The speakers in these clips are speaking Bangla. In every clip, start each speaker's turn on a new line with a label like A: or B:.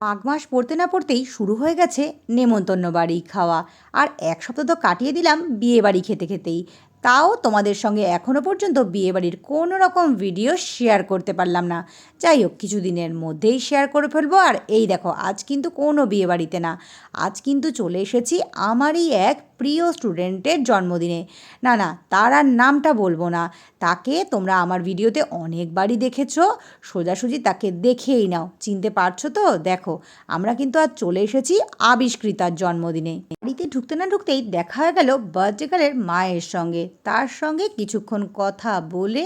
A: মাঘ মাস পড়তে না পড়তেই শুরু হয়ে গেছে নেমন্তন্ন বাড়ি খাওয়া। আর এক সপ্তাহ তো কাটিয়ে দিলাম বিয়ে বাড়ি খেতে খেতেই। তাও তোমাদের সঙ্গে এখনও পর্যন্ত বিয়েবাড়ির কোনো রকম ভিডিও শেয়ার করতে পারলাম না। যাই হোক কিছুদিনের মধ্যেই শেয়ার করে ফেলব। আর এই দেখো, আজ কিন্তু কোনো বিয়েবাড়িতে না, আজ কিন্তু চলে এসেছি আমারই এক প্রিয় স্টুডেন্টের জন্মদিনে। না না, তার আর নামটা বলব না। তাকে তোমরা আমার ভিডিওতে অনেকবারই দেখেছ। সোজাসুজি তাকে দেখেই নাও। চিনতে পারছ তো? দেখো, আমরা কিন্তু আজ চলে এসেছি আবিষ্কৃতার জন্মদিনে। বাড়িতে ঢুকতে না ঢুকতেই দেখা হয়ে গেল গার্লের মায়ের সঙ্গে। তার সঙ্গে কিছুক্ষণ কথা বলে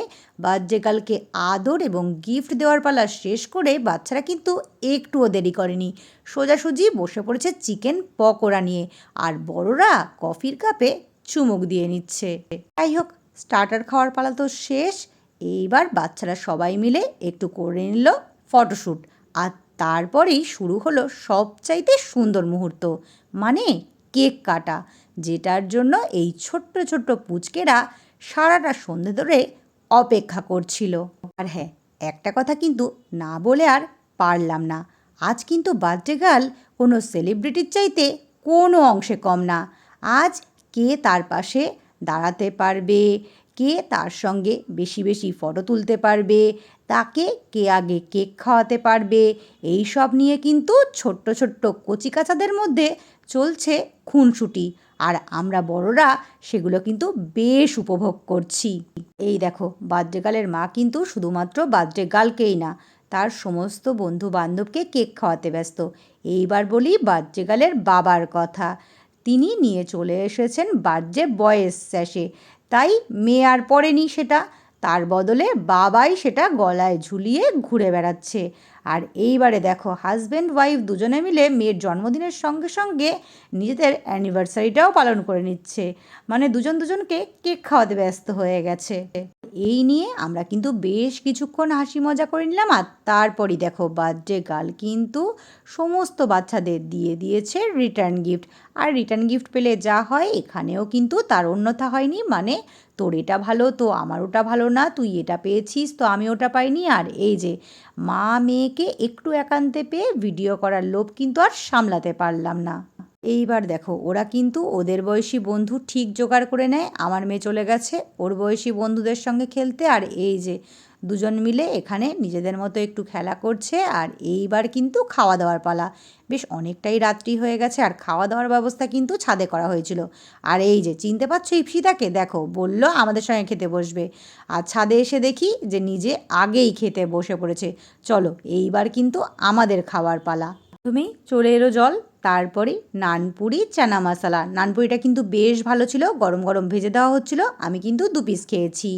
A: গার্লকে আদর এবং গিফট দেওয়ার পালা শেষ করে বাচ্চারা কিন্তু একটুও দেরি করেনি। সোজাসুজি বসে পড়েছে চিকেন পকোড়া নিয়ে আর বড়রা কফির কাপে চুমুক দিয়ে নিচ্ছে। যাই হোক, স্টার্টার খাওয়ার পালা তো শেষ। এইবার বাচ্চারা সবাই মিলে একটু করে নিল ফটোশ্যুট আর তারপরেই শুরু হলো সবচাইতে সুন্দর মুহূর্ত। মানে কেক কাটা, যেটার জন্য এই ছোট্ট ছোট্ট পুচকেরা সারাটা সন্ধে ধরে অপেক্ষা করছিল। আর হ্যাঁ একটা কথা কিন্তু না বলে আর পারলাম না। আজ কিন্তু বার্থডে গার্ল কোনো সেলিব্রিটির চাইতে কোনো অংশে কম না। আজ কে তার পাশে দাঁড়াতে পারবে? কে তার সঙ্গে বেশি বেশি ফটো তুলতে পারবে? তাকে কে আগে কেক খাওয়াতে পারবে? এই সব নিয়ে কিন্তু ছোট্ট ছোট্ট কচিকাচাদের মধ্যে চলছে খুনসুটি। আর আমরা বড়রা সেগুলো কিন্তু বেশ উপভোগ করছি। এই দেখো বার্থডে গার্লের মা কিন্তু শুধুমাত্র বার্থডে না, তার সমস্ত বন্ধু বান্ধবকে কেক খাওয়াতে ব্যস্ত। এইবার বলি বার্থডে গার্লের বাবার কথা। তিনি নিয়ে চলে এসেছেন বার্থডে বয়েস স্যাশে তাই মেয়ে আর পড়েনি সেটা। তার বদলে বাবাই সেটা গলায় ঝুলিয়ে ঘুরে বেড়াচ্ছে। আর এইবারে দেখো হাজব্যান্ড ওয়াইফ দুজনে মিলে মেয়ের জন্মদিনের সঙ্গে সঙ্গে নিজেদের অ্যানিভার্সারিটাও পালন করে নিচ্ছে। মানে দুজন দুজনকে কেক খাওয়াতে ব্যস্ত হয়ে গেছে। এই নিয়ে আমরা কিন্তু বেশ কিছুক্ষণ হাসি মজা করে নিলাম আর তারপরই দেখো বার্থডে গার্ল কিন্তু সমস্ত বাচ্চাদের দিয়ে দিয়েছে রিটার্ন গিফট আর রিটার্ন গিফট পেলে যা হয়, এখানেও কিন্তু তার অন্যথা হয়নি। মানে তোর এটা ভালো, তো আমার ওটা ভালো না, তুই এটা পেয়েছিস, তো আমি ওটা পাইনি। আর এই যে মা মেয়েকে একটু একান্তে পেয়ে ভিডিও করার লোভ কিন্তু আর সামলাতে পারলাম না। এইবার দেখো, ওরা কিন্তু ওদের বয়সী বন্ধু ঠিক জোগাড় করে নেয়। আমার মেয়ে চলে গেছে, ওর বয়সী বন্ধুদের সঙ্গে খেলতে। আর এই যে দুজন মিলে এখানে নিজেদের মতো একটু খেলা করছে আর এইবার কিন্তু খাওয়া দাওয়ার পালা। বেশ অনেকটাই রাত্রি হয়ে গেছে আর খাওয়া দাওয়ার ব্যবস্থা কিন্তু ছাদে করা হয়েছিল। আর এই যে, চিনতে পারছ ইপসিতাকে দেখো, বলল আমাদের সঙ্গে খেতে বসবে। আর ছাদে এসে দেখি যে নিজে আগেই খেতে বসে পড়েছে। চলো, এইবার কিন্তু আমাদের খাওয়ার পালা। প্রথমেই চলে এলো জল, তারপরে নানপুরি চানা মশলা। নানপুরিটা কিন্তু বেশ ভালো ছিল, গরম গরম ভেজে দেওয়া হচ্ছিল। আমি কিন্তু দু পিস খেয়েছি।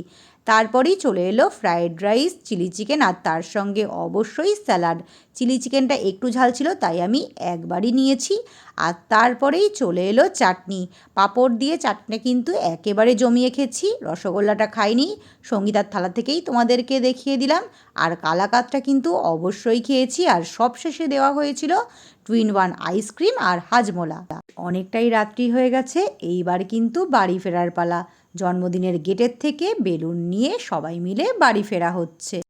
A: তারপরেই চলে এলো ফ্রায়েড রাইস, চিলি চিকেন আর তার সঙ্গে অবশ্যই স্যালাড। চিলি চিকেনটা একটু ঝাল ছিল, তাই আমি একবারই নিয়েছি। আর তারপরেই চলে এলো চাটনি। পাঁপড় দিয়ে চাটনি কিন্তু একেবারে জমিয়ে খেয়েছি। রসগোল্লাটা খাইনি। সঙ্গীতার থালা থেকেই তোমাদেরকে দেখিয়ে দিলাম। আর কালাকাতটা কিন্তু অবশ্যই খেয়েছি। আর সবশেষে দেওয়া হয়েছিল টুইন ওয়ান আইসক্রিম আর হাজমোলা। অনেকটাই রাত্রি হয়ে গেছে, এইবার কিন্তু বাড়ি ফেরার পালা। জন্মদিনের গেটের থেকে বেলুন নিয়ে সবাই মিলে বাড়ি ফেরা হচ্ছে।